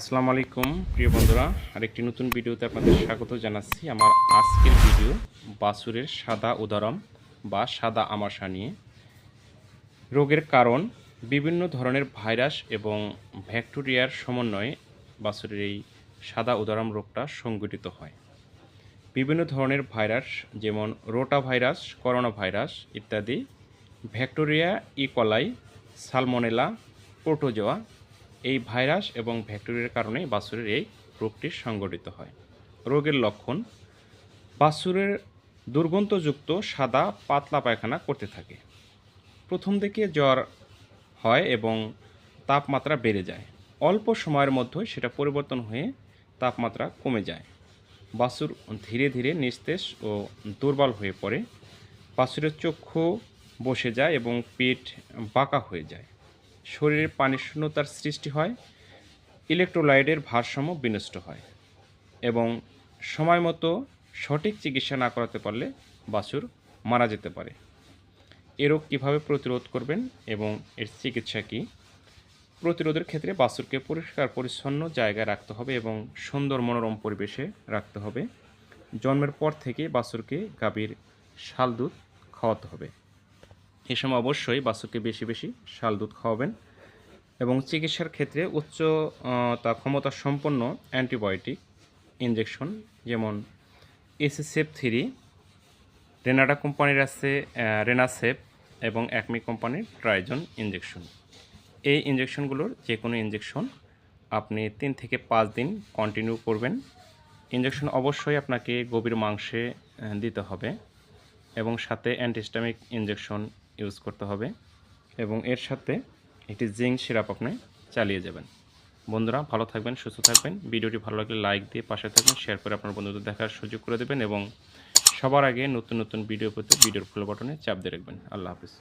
আসসালামু আলাইকুম, প্রিয় বন্ধুরা। আরেকটি নতুন ভিডিওতে আপনাদের স্বাগত জানাচ্ছি। আমার আজকের ভিডিও বাছুরের সাদা উদারম বা সাদা আমাশা নিয়ে। রোগের কারণ, বিভিন্ন ধরনের ভাইরাস এবং ব্যাকটেরিয়ার সমন্বয়ে বাছুরের এই সাদা উদারম রোগটা সংঘটিত হয়। বিভিন্ন ধরনের ভাইরাস, যেমন রোটা ভাইরাস করোনা ভাইরাস ইত্যাদি bacteria E coli salmonella, protozoa এই ভাইরাস এবং ব্যাকটেরিয়ার কারণে বাছুরের এই রোগটি সংঘটিত হয়। রোগের লক্ষণ, বাছুরের দুর্গন্ধযুক্ত সাদা পাতলা পায়খানা করতে থাকে। প্রথম দিকে জ্বর হয় এবং তাপমাত্রা বেড়ে যায়। অল্প সময়ের মধ্যে সেটা পরিবর্তন হয়ে তাপমাত্রা কমে যায়। বাছুর ধীরে ধীরে নিস্তেজ ও দুর্বল হয়ে পড়ে। বাছুরের চক্ষু বসে যায় এবং পেট বাঁকা হয়ে যায়। শরীরে পানির শূন্যতার সৃষ্টি হয়, ইলেকট্রোলাইটের ভারসাম্য বিনষ্ট হয় এবং সময় মতো সঠিক চিকিৎসা না করাতে পারলে বাছুর মারা যেতে পারে। এ রোগ কীভাবে প্রতিরোধ করবেন এবং এর চিকিৎসা কী? প্রতিরোধের ক্ষেত্রে বাছুরকে পরিষ্কার, পরিচ্ছন্ন জায়গায় রাখতে হবে এবং সুন্দর মনোরম পরিবেশে রাখতে হবে। জন্মের পর থেকে বাছুরকে গাভীর শাল দুধ খাওয়াতে হবে। এ সময় অবশ্যই বাছুরকে বেশি বেশি শাল দুধ খাওয়াবেন এবং চিকিৎসার ক্ষেত্রে উচ্চ তা ক্ষমতা সম্পন্ন অ্যান্টিবায়োটিক ইনজেকশন যেমন এসিসেপ থ্রি রেনাডা কোম্পানির আছে রেনাসেপ এবং একমি কোম্পানির ট্রাইজন ইনজেকশন। এই ইনজেকশনগুলোর যে কোনো ইনজেকশন আপনি তিন থেকে পাঁচ দিন কন্টিনিউ করবেন। ইনজেকশন অবশ্যই আপনাকে গভীর মাংসে দিতে হবে এবং সাথে অ্যান্টিস্টামিক ইনজেকশন ইউজ করতে হবে এবং এর সাথে একটি জিঙ্ক সিরাপ আপনি চালিয়ে যাবেন। বন্ধুরা, ভালো থাকবেন, সুস্থ থাকবেন। ভিডিওটি ভালো লাগলে লাইক দিয়ে পাশে থাকবেন, শেয়ার করে আপনার বন্ধুদের দেখার সুযোগ করে দেবেন এবং সবার আগে নতুন নতুন ভিডিও পেতে ভিডিওর ফুল বাটনে চাপ দিয়ে রাখবেন। আল্লাহ হাফিজ।